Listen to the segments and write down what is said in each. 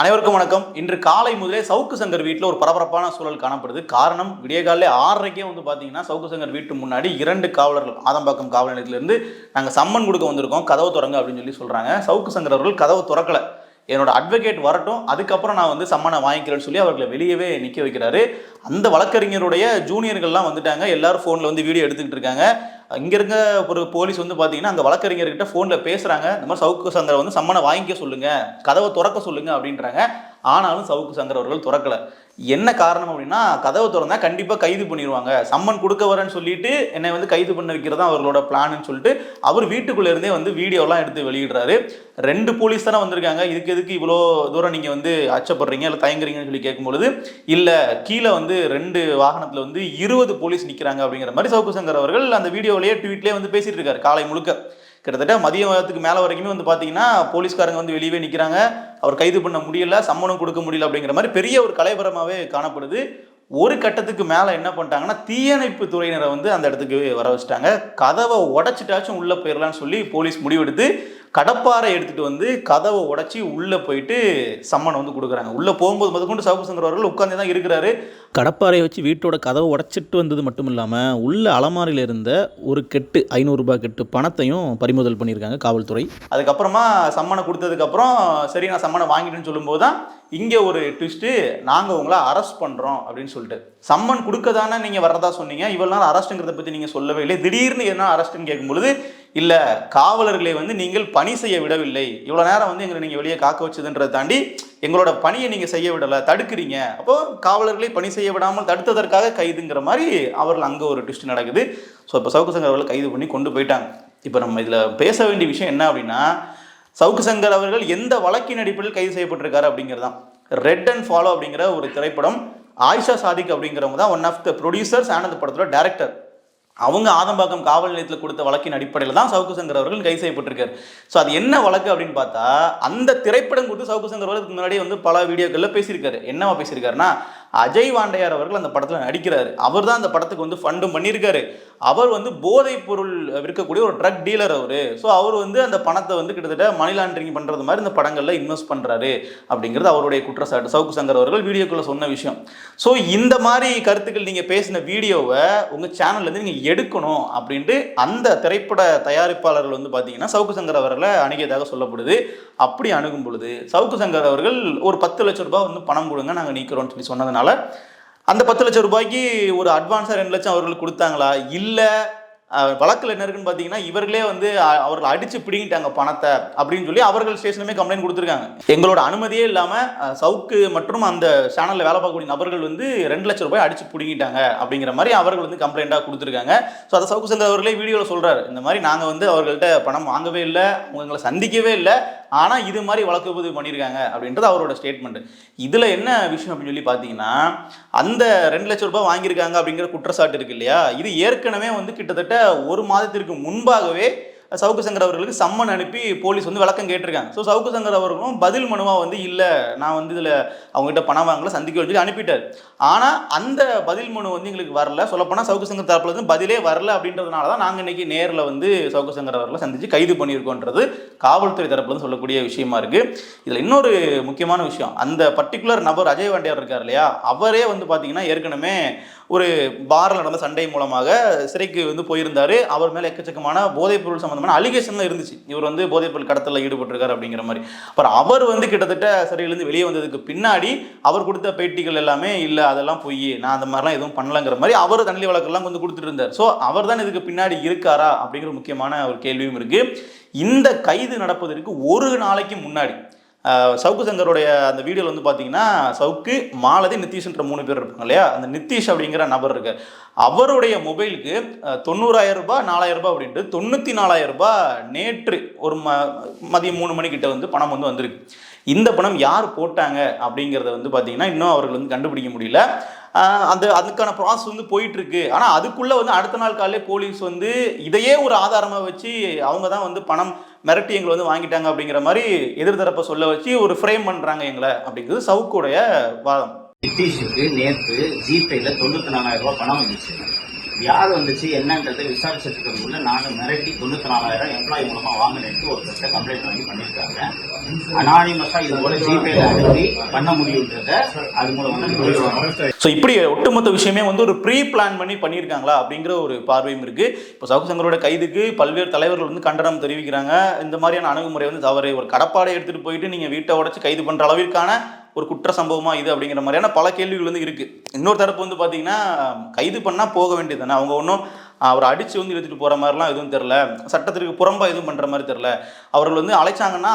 அனைவருக்கும் வணக்கம். இன்று காலை முதலே சவுக்கு சங்கர் வீட்டில் ஒரு பரபரப்பான சூழல் காணப்படுது. காரணம் விடியகாலே ஆறரைக்கே வந்து பார்த்தீங்கன்னா சவுக்கு சங்கர் வீட்டு முன்னாடி இரண்டு காவலர்கள் ஆதம்பாக்கம் காவல் நிலையத்திலிருந்து நாங்கள் சம்மன் கொடுக்க வந்திருக்கோம். கதவு திறங்க அப்படின்னு சொல்லி சொல்கிறாங்க சவுக்கு சங்கர் அவர்கள் கதவு திறக்கல. என்னோட அட்வொகேட் வரட்டும். அதுக்கப்புறம் நான் வந்து சம்மனை வாங்கிக்கிறேன்னு சொல்லி அவர்களை வெளியவே நிற்க வைக்கிறாரு. அந்த வழக்கறிஞருடைய ஜூனியர்கள்லாம் வந்துட்டாங்க. எல்லாரும் ஃபோனில் வந்து வீடியோ எடுத்துக்கிட்டு இருக்காங்க. இங்கே இருக்க ஒரு போலீஸ் வந்து பார்த்தீங்கன்னா அந்த வழக்கறிஞர்கிட்ட ஃபோனில் பேசுகிறாங்க இந்த மாதிரி சவுக்கு சங்கரை வந்து சம்மனை வாங்கிக்க சொல்லுங்க கதவை திறக்க சொல்லுங்க அப்படின்றாங்க. ஆனாலும் சவுக்கு சங்கர் அவர்கள் திறக்கல. என்ன காரணம் அப்படின்னா கதவை திறந்தா கண்டிப்பாக கைது பண்ணிடுவாங்க சம்மன் கொடுக்க வரேன்னு சொல்லிட்டு என்னை வந்து கைது பண்ண வைக்கிறது தான் அவர்களோட பிளான்னு சொல்லிட்டு அவர் வீட்டுக்குள்ளே இருந்தே வந்து வீடியோலாம் எடுத்து வெளியிடுறாரு. ரெண்டு போலீஸ் தானே வந்திருக்காங்க. இதுக்கு எதுக்கு இவ்வளோ தூரம் நீங்கள் வந்து அச்சப்படுறீங்க? இல்லை தயங்குறீங்கன்னு சொல்லி கேட்கும்பொழுது இல்லை கீழே வந்து ரெண்டு வாகனத்தில் வந்து இருபது போலீஸ் நிற்கிறாங்க அப்படிங்கிற மாதிரி சவுக்கு சங்கர் அவர்கள் அந்த வீடியோவிலேயே ட்வீட்லேயே வந்து பேசிட்டு இருக்காரு காலை முழுக்க. கிட்டத்தட்ட மதியத்துக்கு மேலே வரைக்குமே வந்து பார்த்தீங்கன்னா போலீஸ்காரங்க வந்து வெளியவே நிற்கிறாங்க அவர் கைது பண்ண முடியல சம்மணம் கொடுக்க முடியல அப்படிங்கிற மாதிரி பெரிய ஒரு கலைபரமாகவே காணப்படுது. ஒரு கட்டத்துக்கு மேலே என்ன பண்ணிட்டாங்கன்னா தீயணைப்பு துறையினரை வந்து அந்த இடத்துக்கு வர வச்சுட்டாங்க. கதவை உடச்சிட்டாச்சும் உள்ளே போயிடலான்னு சொல்லி போலீஸ் முடிவெடுத்து கடப்பாரை எடுத்துட்டு வந்து கதவை உடைச்சி உள்ளே போயிட்டு சம்மனை வந்து கொடுக்குறாங்க. உள்ளே போகும்போது முதற்கொண்டு சவுக்கு சங்கர் அவர்கள் உட்காந்து தான் இருக்கிறாரு. கடப்பாறையை வச்சு வீட்டோட கதவை உடைச்சிட்டு வந்தது மட்டும் இல்லாமல் உள்ள அலமாரியில் இருந்த ஒரு கெட்டு ஐநூறுரூபா கெட்டு பணத்தையும் பறிமுதல் பண்ணியிருக்காங்க காவல்துறை. அதுக்கப்புறமா சம்மனை கொடுத்ததுக்கப்புறம் சரி நான் சம்மனை வாங்கிட்டேன்னு சொல்லும்போது தான் இங்கே ஒரு ட்விஸ்ட்டு நாங்கள் உங்களை அரெஸ்ட் பண்ணுறோம் அப்படின்னு சொல்லிட்டு. சம்மன் கொடுக்க தானே நீங்கள் வர்றதா சொன்னீங்க. இவ்வளோ நாள் அரெஸ்ட்டுங்கிறத பற்றி நீங்கள் சொல்லவே இல்லை திடீர்னு என்ன அரெஸ்ட்டுன்னு கேட்கும்பொழுது இல்லை காவலர்களை வந்து நீங்கள் பணி செய்ய விடவில்லை. இவ்வளோ நேரம் வந்து எங்களை நீங்கள் வெளியே காக்க வச்சதுன்றதை தாண்டி எங்களோட பணியை நீங்கள் செய்ய விடலை தடுக்கிறீங்க. அப்போ காவலர்களை பணி செய்ய விடாமல் தடுத்ததற்காக கைதுங்கிற மாதிரி அவர்கள் அங்கே ஒரு ட்விஸ்ட் நடக்குது. ஸோ இப்போ சவுக்கு சங்கர் அவர்களை கைது பண்ணி கொண்டு போயிட்டாங்க. இப்போ நம்ம இதில் பேச வேண்டிய விஷயம் என்ன அப்படின்னா சவுக்கு சங்கர் அவர்கள் எந்த வழக்கின் அடிப்படையில் கைது செய்யப்பட்டிருக்காரு அப்படிங்கிறது தான் ரெட் அண்ட் ஃபாலோ அப்படிங்கிற ஒரு திரைப்படம் ஆயிஷா சாதிக் அப்படிங்கிறவங்க தான் ஒன் ஆஃப் த ப்ரொடியூசர்ஸ் ஆனந்த படத்தோட டேரக்டர் அவங்க ஆதம்பாக்கம் காவல் நிலையத்தில் கொடுத்த வழக்கின் அடிப்படையில் தான் சவுக்கு சங்கர் அவர்கள் கைது செய்யப்பட்டிருக்காரு. ஸோ அது என்ன வழக்கு அப்படின்னு பார்த்தா அந்த திரைப்படம் கொடுத்து சவுக்கு சங்கர் அவர்களுக்கு வந்து பல வீடியோக்களில் பேசியிருக்காரு. என்னவா பேசியிருக்காருன்னா அஜய் வாண்டையார் அவர்கள் அந்த படத்தில் நடிக்கிறாரு. அவர் தான் அந்த படத்துக்கு வந்து ஃபண்டும் பண்ணியிருக்காரு. அவர் வந்து போதைப் பொருள் விற்கக்கூடிய ஒரு ட்ரக் டீலர் அவர். ஸோ அவர் வந்து அந்த பணத்தை வந்து கிட்டத்தட்ட மணி லாண்டரிங் பண்ணுறது மாதிரி இந்த படங்களில் இன்வெஸ்ட் பண்ணுறாரு அப்படிங்கிறது அவருடைய குற்றச்சாட்டு. சவுக்கு சங்கர் அவர்கள் வீடியோக்குள்ளே சொன்ன விஷயம். ஸோ இந்த மாதிரி கருத்துக்கள் நீங்கள் பேசின வீடியோவை உங்கள் சேனல்லேருந்து நீங்கள் எடுக்கணும் அப்படின்ட்டு அந்த திரைப்பட தயாரிப்பாளர்கள் வந்து பார்த்தீங்கன்னா சவுக்கு சங்கர் அவர்களை அணுகியதாக சொல்லப்படுது. அப்படி அணுகும் பொழுது சவுக்கு சங்கர் அவர்கள் ஒரு பத்து லட்ச ரூபாய் வந்து பணம் கொடுங்க நாங்கள் நீக்கிறோம்னு சொல்லி சொன்னதுனால அந்த பத்து லட்சம் ரூபாய்க்கு ஒரு அட்வான்ஸாக ரெண்டு லட்சம் அவர்களுக்கு கொடுத்தாங்களா? இல்லை வழக்கில் என்ன இருக்குன்னு பார்த்தீங்கன்னா இவர்களே வந்து அவர்கள் அவர்களை பிடிங்கிட்டாங்க பணத்தை அப்படின்னு சொல்லி அவர்கள் ஸ்டேஷனுமே கம்ப்ளைண்ட் கொடுத்துருக்காங்க. எங்களோட அனுமதியே இல்லாமல் சவுக்கு மற்றும் அந்த சேனலில் வேலை பார்க்கக்கூடிய நபர்கள் வந்து ரெண்டு லட்சம் ரூபாய் அடித்து பிடிங்கிட்டாங்க அப்படிங்கிற மாதிரி அவர்கள் வந்து கம்ப்ளைண்ட்டாக கொடுத்துருக்காங்க. ஸோ அதை சவுக்கு சேர்ந்த அவர்களே வீடியோவில் சொல்கிறார் இந்த மாதிரி நாங்கள் வந்து அவர்கள்ட்ட பணம் வாங்கவே இல்லை அவங்க எங்களை சந்திக்கவே இல்லை ஆனால் இது மாதிரி வழக்கு பதிவு பண்ணியிருக்காங்க அப்படின்றது அவரோட ஸ்டேட்மெண்ட் இதில் என்ன விஷயம் அப்படின்னு சொல்லி பார்த்தீங்கன்னா அந்த ரெண்டு லட்சம் ரூபாய் வாங்கியிருக்காங்க அப்படிங்கிற குற்றச்சாட்டு இருக்கு இல்லையா? இது ஏற்கனவே வந்து கிட்டத்தட்ட ஒரு மாதத்திற்கு முன்பாகவே சவுக்கு சங்கர் அவர்களுக்கு சம்மன் அனுப்பி போலீஸ் வந்து விளக்கம் கேட்டிருக்காங்க. ஸோ சவுக்கு சங்கர் அவர்களும் பதில் மனுவாக வந்து இல்லை நான் வந்து இதில் அவங்ககிட்ட பணம் வாங்கல சந்திக்க சொல்லி அனுப்பிட்டார். ஆனால் அந்த பதில் மனு வந்து எங்களுக்கு வரல. சொல்லப்போனால் சவுக்கு சங்கர் தரப்புல இருந்து பதிலே வரல அப்படின்றதுனால தான் நாங்கள் இன்னைக்கு நேரில் வந்து சவுக்கு சங்கர் அவர்களை சந்தித்து கைது பண்ணியிருக்கோன்றது காவல்துறை தரப்புல வந்து சொல்லக்கூடிய விஷயமா இருக்குது இதில் இன்னொரு முக்கியமான விஷயம் அந்த பர்டிகுலர் நபர் அஜய் வாண்டியார் இருக்கார் இல்லையா? அவரே வந்து பார்த்தீங்கன்னா ஏற்கனவே ஒரு பாரில் நடந்த சண்டை மூலமாக சிறைக்கு வந்து போயிருந்தாரு. அவர் மேலே எக்கச்சக்கமான போதைப் சம்மந்தமான அலிகேஷன் அலிகேஷன்லாம் இருந்துச்சு. இவர் வந்து போதைப்பொருள் கடத்தலில் ஈடுபட்டிருக்காரு அப்படிங்கிற மாதிரி. அப்புறம் அவர் வந்து கிட்டத்தட்ட சிறையிலேருந்து வெளியே வந்ததுக்கு பின்னாடி அவர் கொடுத்த பேட்டிகள் எல்லாமே இல்லை அதெல்லாம் பொய். நான் அந்த மாதிரிலாம் எதுவும் பண்ணலங்கிற மாதிரி அவர் தண்ணி வழக்கெல்லாம் வந்து கொடுத்துட்டு இருந்தார் ஸோ அவர் தான் இதுக்கு பின்னாடி இருக்காரா அப்படிங்கிற முக்கியமான ஒரு கேள்வியும் இருக்குது இந்த கைது நடப்பதற்கு ஒரு நாளைக்கு முன்னாடி சவுக்கு சங்கருடைய அந்த வீடியோவில் வந்து பார்த்தீங்கன்னா சவுக்கு மாலதி நிதிஷ்ன்ற மூணு பேர் இருப்பாங்க இல்லையா? அந்த நிதிஷ் அப்படிங்கிற நபர் இருக்கு. அவருடைய மொபைலுக்கு தொண்ணூறாயிரம் ரூபாய் நாலாயிரம் ரூபாய் அப்படின்ட்டு தொண்ணூற்றி நாலாயிரம் ரூபாய் நேற்று ஒரு ம மதியம் மூணு மணிக்கிட்ட வந்து பணம் வந்து வந்திருக்கு. இந்த பணம் யார் போட்டாங்க அப்படிங்கிறத வந்து பார்த்தீங்கன்னா இன்னும் அவர்கள் வந்து கண்டுபிடிக்க முடியல. அந்த அதுக்கான ப்ராசஸ் வந்து போயிட்டு இருக்கு ஆனால் அதுக்குள்ளே வந்து அடுத்த நாள் காலையிலே போலீஸ் வந்து இதையே ஒரு ஆதாரமாக வச்சு அவங்க தான் வந்து பணம் மிரட்டி எங்களை வந்து வாங்கிட்டாங்க அப்படிங்கிற மாதிரி எதிர்தரப்பை சொல்ல வச்சு ஒரு ஃப்ரேம் பண்ணுறாங்க எங்களை அப்படிங்கிறது சவுக்குடைய வாதம். நிதிஷுக்கு நேற்று ஜிபேல தொண்ணூத்தி நாலாயிரம் ரூபாய் பணம் வந்துச்சு. யார் வந்துச்சு என்னன்றதை விசாரிச்சுட்டு இருக்கிறதுக்குள்ள நானும் மிரட்டி தொண்ணூத்தி நாலாயிரம் எம்ப்ளாயி மூலமா வாங்கினேன்ட்டு ஒரு கிட்ட கம்ப்ளைண்ட் வாங்கி பண்ணியிருக்காங்க. அனானிமஸா இது போல ஜிபேல அனுப்பி பண்ண முடியுன்றத அது மூலமாக ஸோ இப்படி ஒட்டுமொத்த விஷயமே வந்து ஒரு ப்ரீ பிளான் பண்ணி பண்ணியிருக்காங்களா அப்படிங்கிற ஒரு பார்வையும் இருக்கு. இப்போ சவுக்கு கைதுக்கு பல்வேறு தலைவர்கள் வந்து கண்டனம் தெரிவிக்கிறாங்க. இந்த மாதிரியான அணுகுமுறை வந்து தவறு. ஒரு கடப்பாடை எடுத்துட்டு போயிட்டு நீங்க வீட்டை உடச்சு கைது பண்ற அளவிற்கான ஒரு குற்ற சம்பவமா இது அப்படிங்கிற மாதிரியான பல கேள்விகள் வந்து இருக்கு. இன்னொரு தரப்பு வந்து பாத்தீங்கன்னா கைது பண்ணா போக வேண்டியது தானே அவங்க ஒன்றும் அவரை அடிச்சு வந்து இழுத்துட்டு போற மாதிரிலாம் எதுவும் தெரில சட்டத்திற்கு புறம்பா எதுவும் பண்ற மாதிரி தெரில அவர்கள் வந்து அழைச்சாங்கன்னா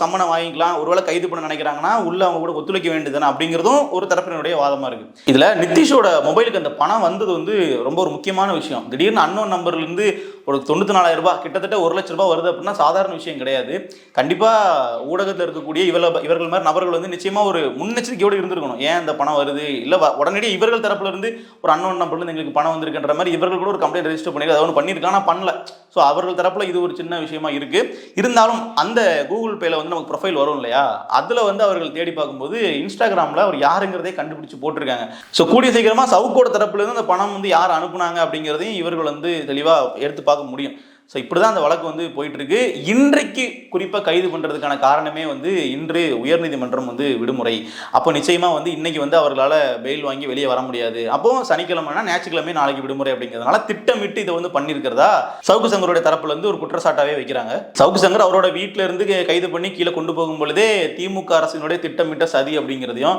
சம்மணம் வாங்கிக்கலாம். ஒருவேளை கைது பண்ண நினைக்கிறாங்கன்னா உள்ள அவங்க கூட ஒத்துழைக்க வேண்டியதுதானே? அப்படிங்கிறதும் ஒரு தரப்பினுடைய வாதமா இருக்கு. இதுல நிதிஷோட மொபைலுக்கு அந்த பணம் வந்தது வந்து ரொம்ப ஒரு முக்கியமான விஷயம். திடீர்னு அன்னோன் நம்பர்ல இருந்து ஒரு தொண்ணூத்தி நாலாயிரம் ரூபாய் கிட்டத்தட்ட ஒரு லட்ச ரூபாய் வருது அப்படின்னா சாதாரண விஷயம் கிடையாது. கண்டிப்பாக ஊடகத்தில் இருக்கக்கூடிய இவள இவர்கள் மாதிரி நபர்கள் வந்து நிச்சயமா ஒரு முன்னெச்சரிக்கையோடு இருந்திருக்கணும். ஏன் இந்த பணம் வருது? இல்லை உடனடியே இவர்கள் தரப்புலேருந்து ஒரு அன்னோன் நம்பர்ல எங்களுக்கு பணம் வந்திருக்குன்ற மாதிரி இவர்கள் கூட ஒரு கம்ப்ளைண்ட் ரெஜிஸ்டர் பண்ணி அதை ஒன்று பண்ணியிருக்காங்க ஆனால் பண்ணல. ஸோ அவர்கள் தரப்புல இது ஒரு சின்ன விஷயமா இருக்கு. இருந்தாலும் அந்த கூகுள் பேல வந்து நமக்கு ப்ரொஃபைல் வரும் இல்லையா? அதில் வந்து அவர்கள் தேடி பார்க்கும்போது இன்ஸ்டாகிராமில் அவர் யாருங்கிறதே கண்டுபிடிச்சு போட்டிருக்காங்க. ஸோ கூடிய சீக்கிரமாக சவுக்கோட தரப்புலேருந்து அந்த பணம் வந்து யார் அனுப்புனாங்க அப்படிங்கிறதையும் இவர்கள் வந்து தெளிவாக எடுத்து பார்க்க முடியும். ஸோ இப்படி தான் அந்த வழக்கு வந்து போயிட்டுருக்கு. இன்றைக்கு குறிப்பாக கைது பண்ணுறதுக்கான காரணமே வந்து இன்று உயர்நீதிமன்றம் வந்து விடுமுறை. அப்போ நிச்சயமாக வந்து இன்றைக்கி வந்து அவர்களால் பெயில் வாங்கி வெளியே வர முடியாது. அப்போ சனிக்கிழமைனா ஞாயிற்றுக்கிழமை நாளைக்கு விடுமுறை அப்படிங்கிறதுனால திட்டமிட்டு இதை வந்து பண்ணியிருக்கிறதா? சவுக்கு சங்கருடைய தரப்புலேருந்து ஒரு குற்றச்சாட்டாகவே வைக்கிறாங்க. சவுக்கு சங்கர் அவரோட வீட்டிலேருந்து கைது பண்ணி கீழே கொண்டு போகும் பொழுதே திமுக அரசினுடைய திட்டமிட்ட சதி அப்படிங்கிறதையும்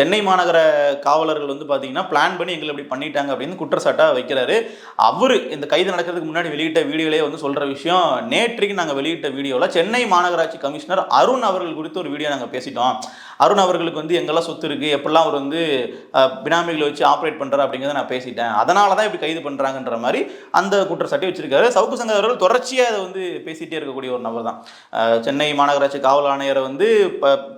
சென்னை மாநகர காவலர்கள் வந்து பார்த்தீங்கன்னா பிளான் பண்ணி எங்களை இப்படி பண்ணிட்டாங்க அப்படின்னு குற்றச்சாட்டாக வைக்கிறாரு. அவர் இந்த கைது நடக்கிறதுக்கு முன்னாடி வெளியிட்ட வீடியோலே வந்து சொல்ற விஷயம் நேற்றைக்கு நாங்கள் வெளியிட்ட வீடியோவில் சென்னை மாநகராட்சி கமிஷனர் அருண் அவர்கள் குறித்து ஒரு வீடியோ நாங்கள் பேசிட்டோம். அருண் அவர்களுக்கு வந்து எங்கெல்லாம் சொத்து இருக்கு எப்படிலாம் அவர் வந்து பினாமிகளை வச்சு ஆப்ரேட் பண்றாரு அப்படிங்கிறத நான் பேசிட்டேன். அதனால தான் இப்படி கைது பண்றாங்கன்ற மாதிரி அந்த குற்றச்சாட்டை வச்சிருக்காரு. சவுக்கு சங்கர் அவர்கள் தொடர்ச்சியாக அதை வந்து பேசிட்டே இருக்கக்கூடிய ஒரு நபர் தான். சென்னை மாநகராட்சி காவல் ஆணையரை வந்து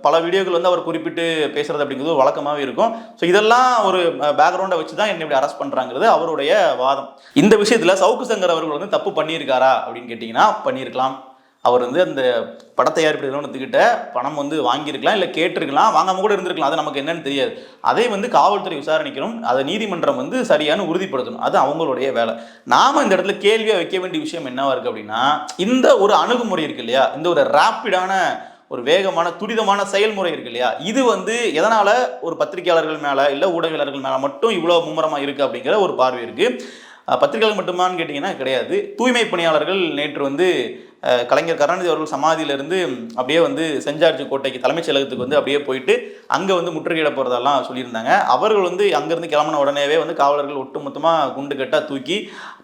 பல வீடியோக்கள் வந்து அவர் குறிப்பிட்டு பேசுறது அப்படிங்கிறது வழக்கமாவே வழக்கமாகவே இருக்கும். ஸோ இதெல்லாம் ஒரு பேக்ரவுண்டை வச்சு தான் என்ன இப்படி அரெஸ்ட் பண்றாங்கிறது அவருடைய வாதம். இந்த விஷயத்துல சவுக்கு சங்கர் அவர்கள் வந்து தப்பு பண்ணியிருக்காரா. அப்படின்னு கேட்டிங்கன்னா பண்ணியிருக்கலாம். அவர் வந்து அந்த பட தயாரிப்பு நிறுவனத்துக்கிட்ட பணம் வந்து வாங்கியிருக்கலாம் இல்லை கேட்டிருக்கலாம் வாங்காமல் கூட இருந்திருக்கலாம் அது நமக்கு என்னன்னு தெரியாது. அதை வந்து காவல்துறை விசாரணைக்கணும் அதை நீதிமன்றம் வந்து சரியான உறுதிப்படுத்தணும். அது அவங்களுடைய வேலை. நாம இந்த இடத்துல கேள்வியாக வைக்க வேண்டிய விஷயம் என்னவா இருக்குது அப்படின்னா இந்த ஒரு அணுகுமுறை இருக்கு இல்லையா? இந்த ஒரு ரேப்பிடான ஒரு வேகமான துரிதமான செயல்முறை இருக்கு இல்லையா? இது வந்து எதனால் ஒரு பத்திரிகையாளர்கள் மேலே இல்லை ஊடகவியலாளர்கள் மேலே மட்டும் இவ்வளோ மும்முரமாக இருக்குது அப்படிங்கிற ஒரு பார்வை இருக்குது பத்திரிகைகள் மட்டுமான்னு கேட்டிங்கன்னா கிடையாது. தூய்மை பணியாளர்கள் நேற்று வந்து கலைஞர் கருணாநிதி அவர்கள் சமாதியிலிருந்து அப்படியே வந்து செஞ்சார்ஜி கோட்டைக்கு தலைமைச் செயலகத்துக்கு வந்து அப்படியே போயிட்டு அங்கே வந்து முற்றுகையிட போகிறதெல்லாம் சொல்லியிருந்தாங்க. அவர்கள் வந்து அங்கேருந்து கிளம்பின உடனேவே வந்து காவலர்கள் ஒட்டுமொத்தமாக குண்டு கட்டாக தூக்கி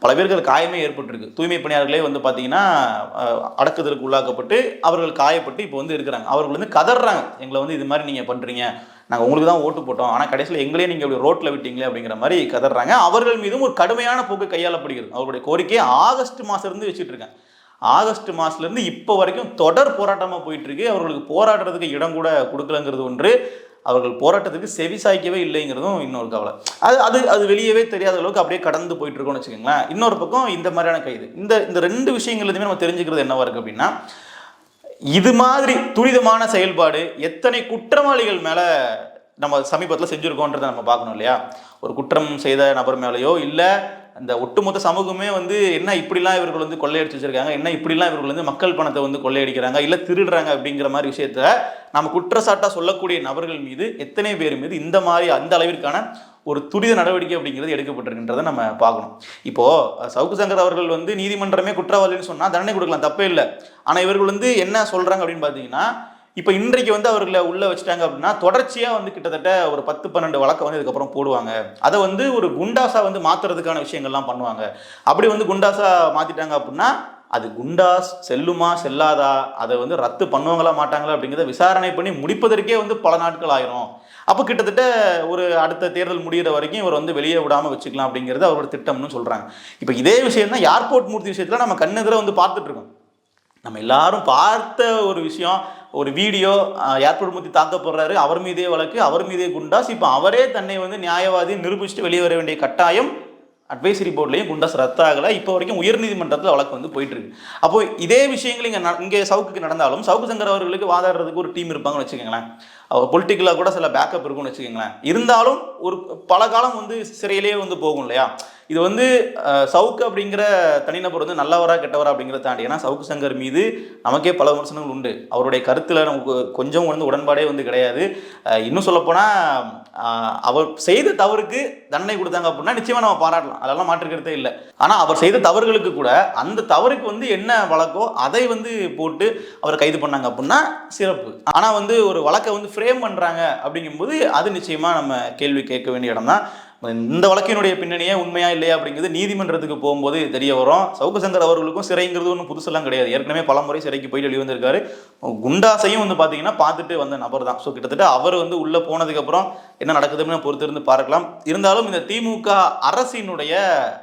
பல பேருக்கு காயமே ஏற்பட்டிருக்கு. தூய்மை பணியாளர்களே வந்து பார்த்தீங்கன்னா அடக்குதலுக்கு உள்ளாக்கப்பட்டு அவர்கள் காயப்பட்டு இப்போ வந்து இருக்கிறாங்க. அவர்கள் வந்து கதறாங்க எங்களை வந்து இது மாதிரி நீங்கள் பண்ணுறீங்க நாங்கள் உங்களுக்கு தான் ஓட்டு போட்டோம். ஆனால் கடைசியில் எங்களே நீங்கள் இப்படி ரோட்டில் விட்டீங்களே அப்படிங்கிற மாதிரி கதறாங்க. அவர்கள் மீதும் ஒரு கடுமையான போக்கு கையாளப்படுகிறது. அவர்களுடைய கோரிக்கையை ஆகஸ்ட் மாதத்துலேருந்து வச்சுட்டு இருக்கேன். ஆகஸ்ட் மாதத்துலேருந்து இப்போ வரைக்கும் தொடர் போராட்டமாக போயிட்டுருக்கு. அவர்களுக்கு போராடுறதுக்கு இடம் கூட கொடுக்கலங்கிறது ஒன்று. அவர்கள் போராட்டத்துக்கு செவி சாய்க்கவே இல்லைங்கிறதும் இன்னொரு கவலை. அது அது அது வெளியவே தெரியாத அளவுக்கு அப்படியே கடந்து போயிட்டு இருக்கோம்னு வச்சுக்கோங்களேன். இன்னொரு பக்கம் இந்த மாதிரியான கைது. இந்த இந்த ரெண்டு விஷயங்களுமே நம்ம தெரிஞ்சுக்கிறது என்னவா இருக்குது அப்படின்னா இது மாதிரி துரிதமான செயல்பாடு எத்தனை குற்றவாளிகள் மேல நம்ம சமீபத்தில் செஞ்சுருக்கோன்றதை நம்ம பார்க்கணும் இல்லையா? ஒரு குற்றம் செய்த நபர் மேலேயோ இல்லை அந்த ஒட்டுமொத்த சமூகமே வந்து என்ன இப்படிலாம் இவர்கள் வந்து கொள்ளையடிச்சு வச்சிருக்காங்க என்ன இப்படிலாம் இவர்கள் வந்து மக்கள் பணத்தை வந்து கொள்ளையடிக்கிறாங்க இல்லை திருடுறாங்க அப்படிங்கிற மாதிரி விஷயத்த நம்ம குற்றச்சாட்டாக சொல்லக்கூடிய நபர்கள் மீது எத்தனை பேர் மீது இந்த மாதிரி அந்த அளவிற்கான ஒரு துரித நடவடிக்கை அப்படிங்கிறது எடுக்கப்பட்டிருக்கின்றதை நம்ம பார்க்கணும். இப்போ சவுக்கு சங்கர் அவர்கள் வந்து நீதிமன்றமே குற்றவாளின்னு சொன்னா தண்டனை கொடுக்கலாம் தப்பே இல்லை. ஆனா இவர்கள் வந்து என்ன சொல்றாங்க அப்படின்னு பார்த்தீங்கன்னா இப்போ இன்றைக்கு வந்து அவர்களை உள்ள வச்சுட்டாங்க அப்படின்னா தொடர்ச்சியா வந்து கிட்டத்தட்ட ஒரு பத்து பன்னெண்டு வழக்கம் வந்து இதுக்கப்புறம் போடுவாங்க. அதை வந்து ஒரு குண்டாசா வந்து மாத்துறதுக்கான விஷயங்கள்லாம் பண்ணுவாங்க. அப்படி வந்து குண்டாசா மாத்திட்டாங்க அப்படின்னா அது குண்டாஸ் செல்லுமா செல்லாதா அதை வந்து ரத்து பண்ணுவாங்களா மாட்டாங்களா அப்படிங்கிறத விசாரணை பண்ணி முடிப்பதற்கே வந்து பல நாட்கள் ஆயிரும். அப்போ கிட்டத்தட்ட ஒரு அடுத்த தேர்தல் முடிகிற வரைக்கும் இவர் வந்து வெளியே விடாமல் வச்சுக்கலாம் அப்படிங்கிறது அவரோட திட்டம்னு சொல்கிறாங்க இப்போ இதே விஷயம் தான் ஏர்போர்ட் மூர்த்தி விஷயத்தில் நம்ம கண்ணெதிர வந்து பார்த்துட்ருக்கோம் நம்ம எல்லாரும் பார்த்த ஒரு விஷயம் ஒரு வீடியோ ஏர்போர்ட் மூர்த்தி தாக்கப்படுறாரு அவர் மீதே வழக்கு அவர் மீதே குண்டாஸ். இப்போ அவரே தன்னை வந்து நியாயவாதி நிரூபிச்சுட்டு வெளியே வர வேண்டிய கட்டாயம் அட்வைசரி போர்ட்லேயும் குண்டாஸ் ரத்தாகலை இப்போ வரைக்கும் உயர்நீதிமன்றத்தில் வழக்கு வந்து போயிட்டுருக்கு அப்போ இதே விஷயங்கள் இங்கே இங்கே சவுக்குக்கு நடந்தாலும் சவுக்கு சங்கர் அவர்களுக்கு வாதாடுறதுக்கு ஒரு டீம் இருப்பாங்கன்னு வச்சுக்கோங்களேன். அவர் பொலிட்டிக்கலாக கூட சில பேக்கப் இருக்கும்னு வச்சுக்கோங்களேன். இருந்தாலும் ஒரு பல காலம் வந்து சிறையிலேயே வந்து போகும் இல்லையா? இது வந்து சவுக்கு அப்படிங்கிற தனிநபர் வந்து நல்லவரா கெட்டவரா அப்படிங்கிறத தாண்டி ஏன்னா சவுக்கு சங்கர் மீது நமக்கே பல விமர்சனங்கள் உண்டு. அவருடைய கருத்தில் நமக்கு கொஞ்சம் வந்து உடன்பாடே வந்து கிடையாது. இன்னும் சொல்லப்போனால் அவர் செய்த தவறுக்கு தண்டனை கொடுத்தாங்க அப்படின்னா நிச்சயமாக நம்ம பாராட்டலாம். அதெல்லாம் மாற்றுக்கிறதே இல்லை. ஆனால் அவர் செய்த தவறுகளுக்கு கூட அந்த தவறுக்கு வந்து என்ன வழக்கோ அதை வந்து போட்டு அவரை கைது பண்ணாங்க அப்படின்னா சிறப்பு. ஆனால் வந்து ஒரு வழக்கை வந்து ஃப்ரேம் பண்ணுறாங்க அப்படிங்கும்போது அது நிச்சயமாக நம்ம கேள்வி கேட்க வேண்டிய இடம் தான் இந்த வழக்கினுடைய பின்னணியே உண்மையா இல்லையா அப்படிங்கிறது நீதிமன்றத்துக்கு போகும்போது தெரிய வரும். சவுக்கு அவர்களுக்கும் சிறைங்கிறது ஒன்றும் புதுசெல்லாம் கிடையாது. ஏற்கனவே பல முறை சிறைக்கு போய் வெளியே வந்திருக்காரு குண்டாசையும் வந்து பார்த்தீங்கன்னா பார்த்துட்டு வந்த நபர் தான். ஸோ கிட்டத்தட்ட அவர் வந்து உள்ளே போனதுக்கப்புறம் என்ன நடக்குதுன்னு பொறுத்திருந்து பார்க்கலாம். இருந்தாலும் இந்த திமுக அரசினுடைய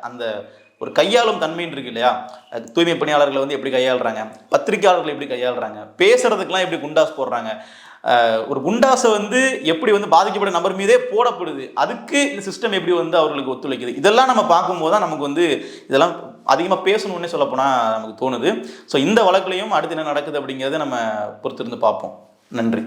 அந்த ஒரு கையாளும் தன்மைன்னு இருக்கு இல்லையா? தூய்மை பணியாளர்களை வந்து எப்படி கையாளுறாங்க? பத்திரிகையாளர்களை எப்படி கையாளுறாங்க? பேசுறதுக்கெல்லாம் எப்படி குண்டாஸ் போடுறாங்க? ஒரு குண்டாசை வந்து எப்படி வந்து பாதிக்கப்பட்ட நபர் மீதே போடப்படுது. அதுக்கு இந்த சிஸ்டம் எப்படி வந்து அவர்களுக்கு ஒத்துழைக்குது. இதெல்லாம் நம்ம பார்க்கும்போது தான் நமக்கு வந்து இதெல்லாம் அதிகமாக பேசணும்னே சொல்லப்போனால் நமக்கு தோணுது. ஸோ இந்த வழக்குலையும் அடுத்து என்ன நடக்குது அப்படிங்கிறத நம்ம பொறுத்திருந்து பார்ப்போம். நன்றி.